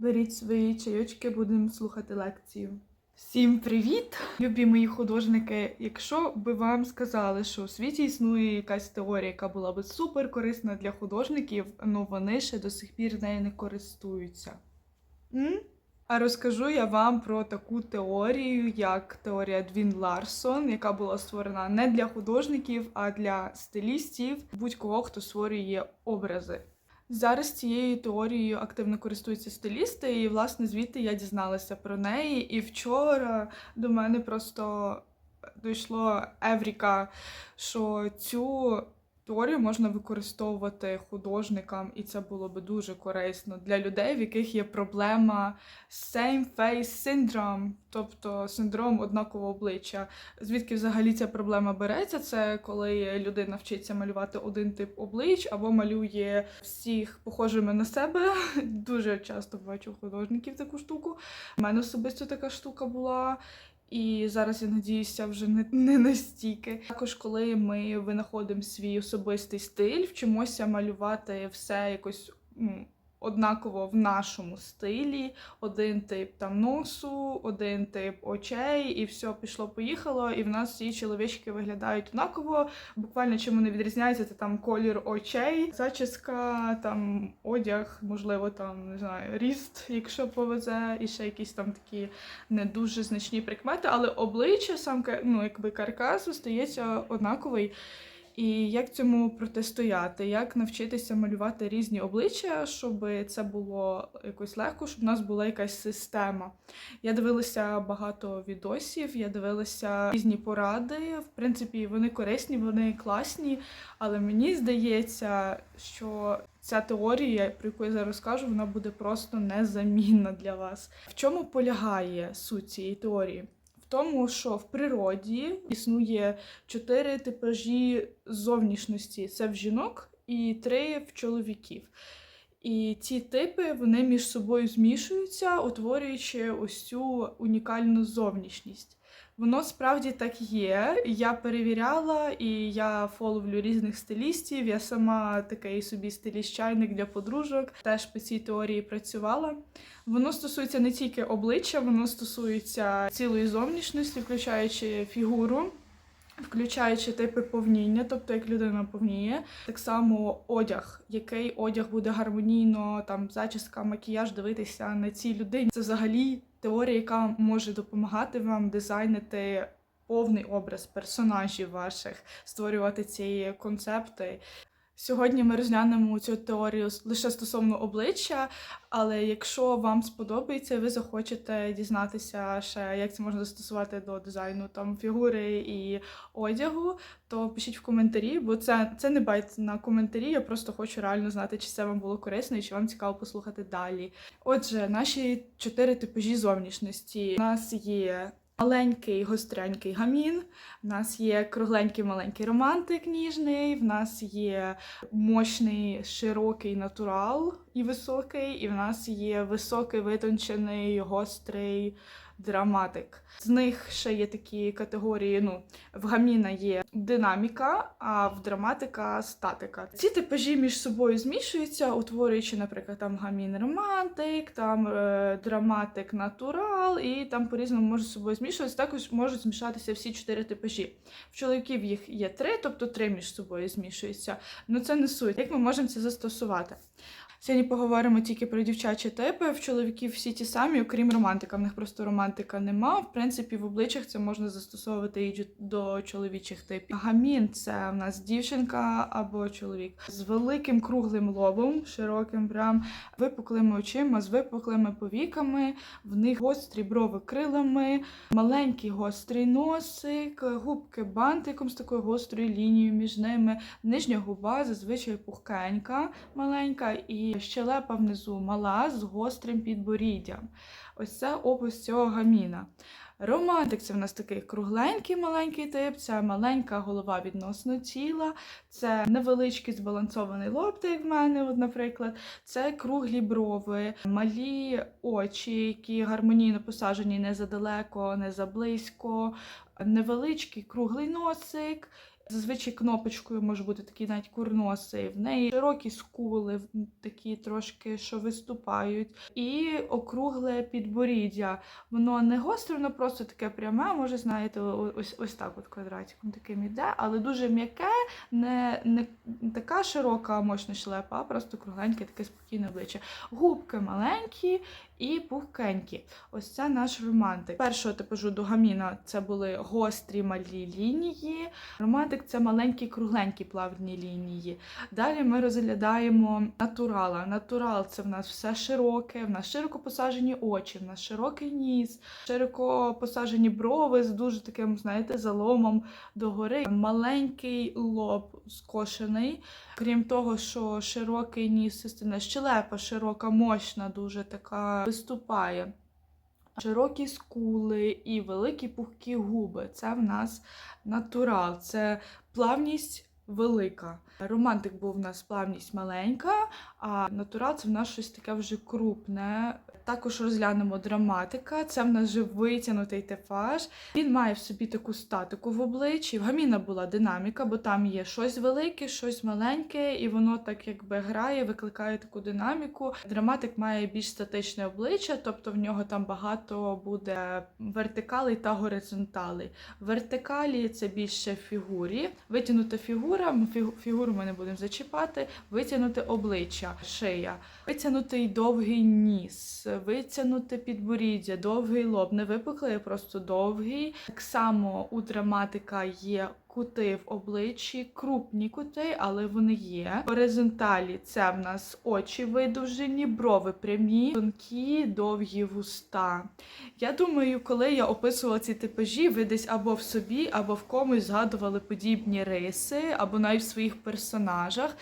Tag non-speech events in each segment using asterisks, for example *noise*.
Беріть свої чайочки, будемо слухати лекцію. Всім привіт, любі мої художники. Якщо би вам сказали, що у світі існує якась теорія, яка була би супер корисна для художників, ну вони ще до сих пір нею не користуються. М? А розкажу я вам про таку теорію, як теорія Двін Ларсон, яка була створена не для художників, а для стилістів, будь-кого, хто створює образи. Зараз цією теорією активно користуються стилісти, і власне звідти я дізналася про неї. І вчора до мене просто дійшло Евріка, що цю теорію можна використовувати художникам, і це було би дуже корисно для людей, в яких є проблема same face syndrome, тобто синдром однакового обличчя. Звідки взагалі ця проблема береться? Це коли людина вчиться малювати один тип облич або малює всіх похожими на себе. *laughs* Дуже часто бачу художників таку штуку. У мене особисто така штука була. І зараз я надіюся, вже не, не настільки. Також, коли ми винаходимо свій особистий стиль, вчимося малювати все якось однаково в нашому стилі, один тип там носу, один тип очей, і все пішло, поїхало. І в нас всі чоловічки виглядають однаково. Буквально чим вони відрізняються, це там колір очей, зачіска, там одяг, можливо, там не знаю, ріст, якщо повезе, і ще якісь там такі не дуже значні прикмети, але обличчя, сам ну, якби каркас остається однаковий. І як цьому протистояти, як навчитися малювати різні обличчя, щоб це було якось легко, щоб в нас була якась система. Я дивилася багато відосів, я дивилася різні поради. В принципі, вони корисні, вони класні, але мені здається, що ця теорія, про яку я зараз кажу, вона буде просто незамінна для вас. В чому полягає суть цієї теорії? Тому, що в природі існує чотири типажі зовнішності: це в жінок і три в чоловіків. І ці типи вони між собою змішуються, утворюючи ось цю унікальну зовнішність. Воно справді так є. Я перевіряла і я фоловлю різних стилістів. Я сама такий собі стиліст-чайник для подружок, теж по цій теорії працювала. Воно стосується не тільки обличчя, воно стосується цілої зовнішності, включаючи фігуру, включаючи типи повніння, тобто як людина повніє. Так само одяг, який одяг буде гармонійно, там зачіска, макіяж дивитися на цій людині. Це взагалі теорія, яка може допомагати вам дизайнити. Повний образ персонажів ваших, створювати ці концепти. Сьогодні ми розглянемо цю теорію лише стосовно обличчя, але якщо вам сподобається, ви захочете дізнатися ще, як це можна застосувати до дизайну там фігури і одягу, то пишіть в коментарі, бо це, це не байт на коментарі. Я просто хочу реально знати, чи це вам було корисно і чи вам цікаво послухати далі. Отже, наші чотири типажі зовнішності. У нас є Маленький гостренький гамін, в нас є кругленький маленький романтик ніжний, в нас є мощний широкий натурал і високий, і в нас є високий витончений гострий драматик. З них ще є такі категорії. Ну, в гаміна є динаміка, а в драматика статика. Ці типажі між собою змішуються, утворюючи, наприклад, там гамін романтик, там е, драматик натурал, і там по-різному можуть з собою змішуватися. Також можуть змішатися всі чотири типажі. В чоловіків їх є три, тобто три між собою змішуються. Ну це не суть. Як ми можемо це застосувати? Сьогодні поговоримо тільки про дівчачі типи. В чоловіків всі ті самі, окрім романтика. В них просто романтика нема. В принципі, в обличчях це можна застосовувати і до чоловічих типів. Гамін це в нас дівчинка або чоловік з великим круглим лобом, широким, прям випуклими очима, з випуклими повіками. В них гострі брови крилами, маленький гострий носик, губки бантиком з такою гострою лінією між ними. Нижня губа зазвичай пухкенька, маленька, і щелепа внизу мала з гострим підборіддям. Ось це опис цього гаміна. Романтик це в нас такий кругленький маленький тип, це маленька голова відносно тіла, це невеличкий збалансований лобтик в мене, от, наприклад, це круглі брови, малі очі, які гармонійно посаджені не задалеко, не заблизько, невеличкий круглий носик. Зазвичай кнопочкою може бути такий навіть курносий. В неї широкі скули, такі трошки, що виступають, і округле підборіддя. Воно не гостре, воно просто таке пряме, може, знаєте, ось, ось так от квадратиком таким іде, але дуже м'яке, не, не така широка мощна шлепа, а просто кругленьке, таке спокійне обличчя. Губки маленькі і пухкенькі. Ось це наш романтик. Першого типажу до гаміна це були гострі малі лінії. Романтик це маленькі кругленькі плавні лінії. Далі ми розглядаємо натурала. Натурал це в нас все широке, в нас широко посаджені очі, в нас широкий ніс, широко посаджені брови з дуже таким, знаєте, заломом догори. Маленький лоб скошений. Крім того, що широкий ніс, частина щелепа широка, мощна, дуже така виступає. Широкі скули і великі пухкі губи. Це в нас натурал, це плавність велика. Романтик був в нас плавність маленька, а натурал це в нас щось таке вже крупне. Також розглянемо драматика. Це в нас вже витягнутий типаж. Він має в собі таку статику в обличчі. В гаміна була динаміка, бо там є щось велике, щось маленьке, і воно так якби грає, викликає таку динаміку. Драматик має більш статичне обличчя, тобто в нього там багато буде вертикалей та горизонталей. Вертикалі це більше фігурі. Витягнута фігура, ми фігу- фігуру ми не будемо зачіпати, витягнути обличчя, шия, витягнутий довгий ніс, витягнути підборіддя, довгий лоб, не випуклий, а просто довгий. Так само у драматика є кути в обличчі, крупні кути, але вони є. Горизонталі це в нас очі видовжені, брови прямі, тонкі, довгі вуста. Я думаю, коли я описувала ці типажі, ви десь або в собі, або в комусь згадували подібні риси, або навіть в своїх персонажах.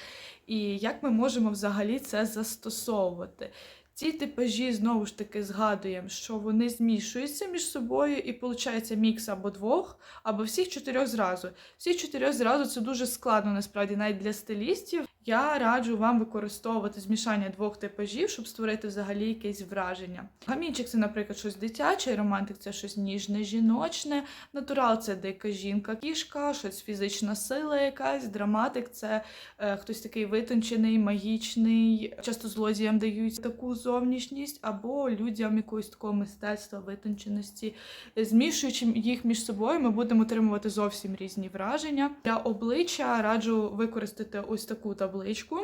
І як ми можемо взагалі це застосовувати? Ці типажі знову ж таки згадуємо, що вони змішуються між собою, і виходить мікс або двох, або всіх чотирьох зразу. Всіх чотирьох зразу це дуже складно насправді навіть для стилістів. Я раджу вам використовувати змішання двох типажів, щоб створити взагалі якесь враження. Гамінчик це, наприклад, щось дитяче, романтик це щось ніжне, жіночне, натурал це дика жінка, кішка, щось фізична сила якась, драматик це е, хтось такий витончений, магічний. Часто злодіям дають таку зовнішність, або людям якогось такого мистецтва, витонченості. Змішуючи їх між собою, ми будемо отримувати зовсім різні враження. Для обличчя раджу використати ось таку табличку.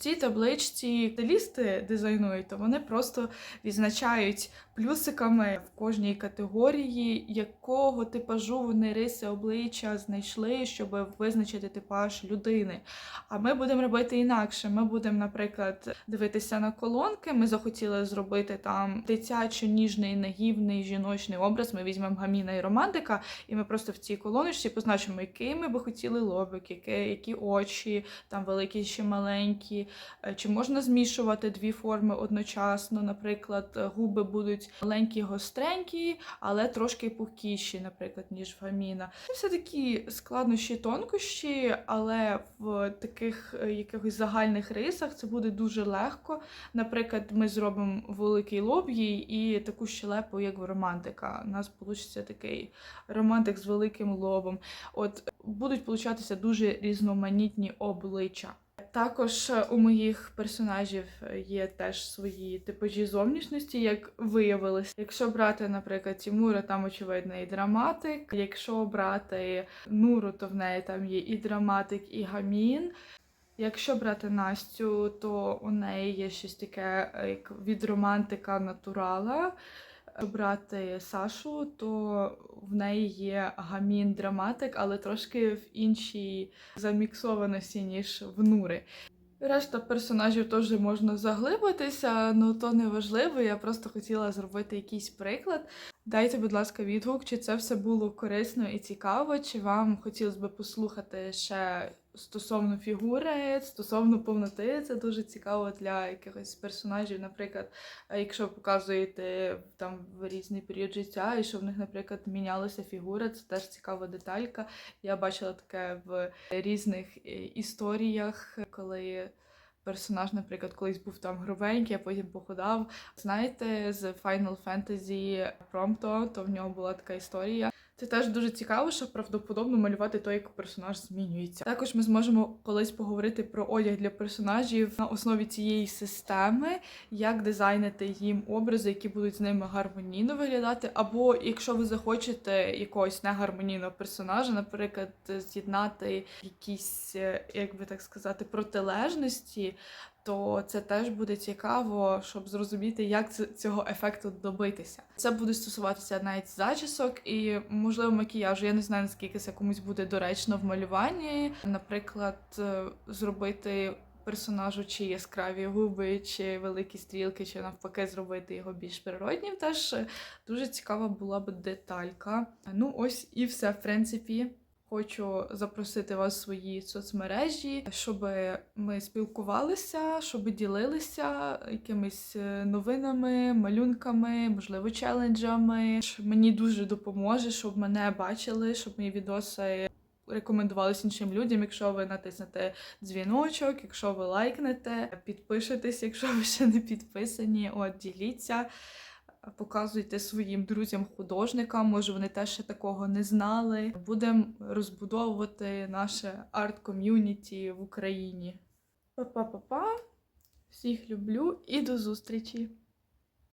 Цій табличці стилісти дизайнують, то вони просто відзначають плюсиками в кожній категорії, якого типажу вони риси обличчя знайшли, щоб визначити типаж людини. А ми будемо робити інакше. Ми будемо, наприклад, дивитися на колонки. Ми захотіли зробити там дитячо-ніжний, нагівний жіночний образ. Ми візьмемо гаміна і романтика, і ми просто в цій колоночці позначимо, який ми би хотіли лобик, які, які очі, там великі чи маленькі. Е, Чи можна змішувати дві форми одночасно? Наприклад, е, губи будуть маленькі, гостренькі, але трошки пухкіші, наприклад, ніж в гаміна. Це все такі складнощі, тонкощі, але в таких е, якихось загальних рисах це буде дуже легко. Наприклад, ми зробимо великий лоб їй і таку щелепу, як в романтика. У нас вийде такий романтик з великим лобом. От будуть получатися дуже різноманітні обличчя. Також е, у моїх персонажів е, є теж свої типажі зовнішності, як виявилось. Якщо брати, наприклад, Тімура, там очевидно і драматик. Якщо брати Нуру, то в неї там є і драматик, і гамін. Якщо брати Настю, то у неї є щось таке, е, як від романтика натурала. Брати Сашу, то в неї є гамін драматик, але трошки в іншій заміксованості, ніж в Нури. Решта персонажів теж можна заглибитися, але то не важливо. Я просто хотіла зробити якийсь приклад. Дайте, будь ласка, відгук, чи це все було корисно і цікаво, чи вам хотілося б послухати ще стосовно фігури, стосовно повноти. Це дуже цікаво для якихось персонажів. Наприклад, е, якщо показуєте там в різний період життя, і що в них, наприклад, мінялася фігура, це теж цікава деталька. Я бачила таке в різних е, історіях, коли. Персонаж, наприклад, колись був там грубенький, а потім похудав. Знаєте, з Final Fantasy Prompto, то в нього була така історія. Це теж дуже цікаво, що правдоподобно малювати то, як персонаж змінюється. Також ми зможемо колись поговорити про одяг для персонажів на основі цієї системи, як дизайнити їм образи, які будуть з ними гармонійно виглядати. Або якщо ви захочете якогось негармонійного персонажа, наприклад, з'єднати якісь, е, як би так сказати, протилежності. То це теж буде цікаво, щоб зрозуміти, як цього ефекту добитися. Це буде стосуватися навіть зачісок і, можливо, макіяжу. Я не знаю, наскільки це комусь буде доречно в малюванні. Наприклад, е, зробити персонажу чи яскраві губи, чи великі стрілки, чи навпаки зробити його більш природнім. Теж е, дуже цікава була б деталька. Ну, ось і все, в принципі. Хочу запросити вас в свої соцмережі, щоб ми спілкувалися, щоб ділилися якимись е, новинами, малюнками, можливо, челенджами. Мені дуже допоможе, щоб мене бачили, щоб мої відоси рекомендувались іншим людям. Якщо ви натиснете дзвіночок, якщо ви лайкнете, підпишетесь, якщо ви ще не підписані, от діліться. Показуйте своїм друзям-художникам, може вони теж ще такого не знали. Будемо розбудовувати наше арт-ком'юніті в Україні. Па-па-па-па. Всіх люблю і до зустрічі!